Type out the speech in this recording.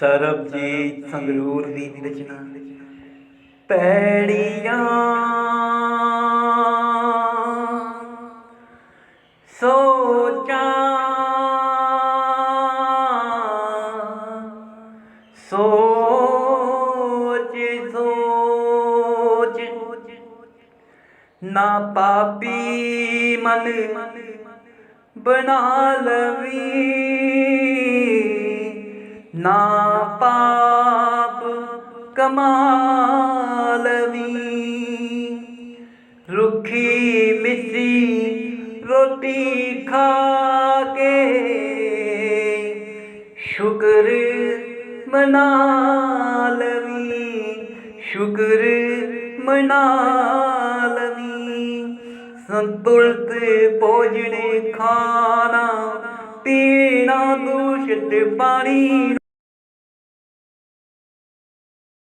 ਸਰਬਜੀਤ ਸੰਗਰੂਰ ਦੀ ਰਚਨਾ। ਪੈੜੀਆਂ ਸੋਚਾਂ ਸੋਚ ਸੋਚ ਨਾ ਪਾਪੀ ਮਨ ਬਣਾ ਲਵੀ। ਨਾ ਪਾਪ ਕਮਾਲਵੀ ਰੁੱਖੀ ਮਿੱਸੀ ਰੋਟੀ ਖਾ ਕੇ ਸ਼ੁਕਰ ਮਨਾ ਲਵੀ ਸ਼ੁਕਰ ਮਨਾ ਲਵੀ ਸੰਤੁਲਤ ਭੋਜਨ ਖਾਣਾ, ਪੀਣਾ, ਦੂਸ਼ਿਤ ਪਾਣੀ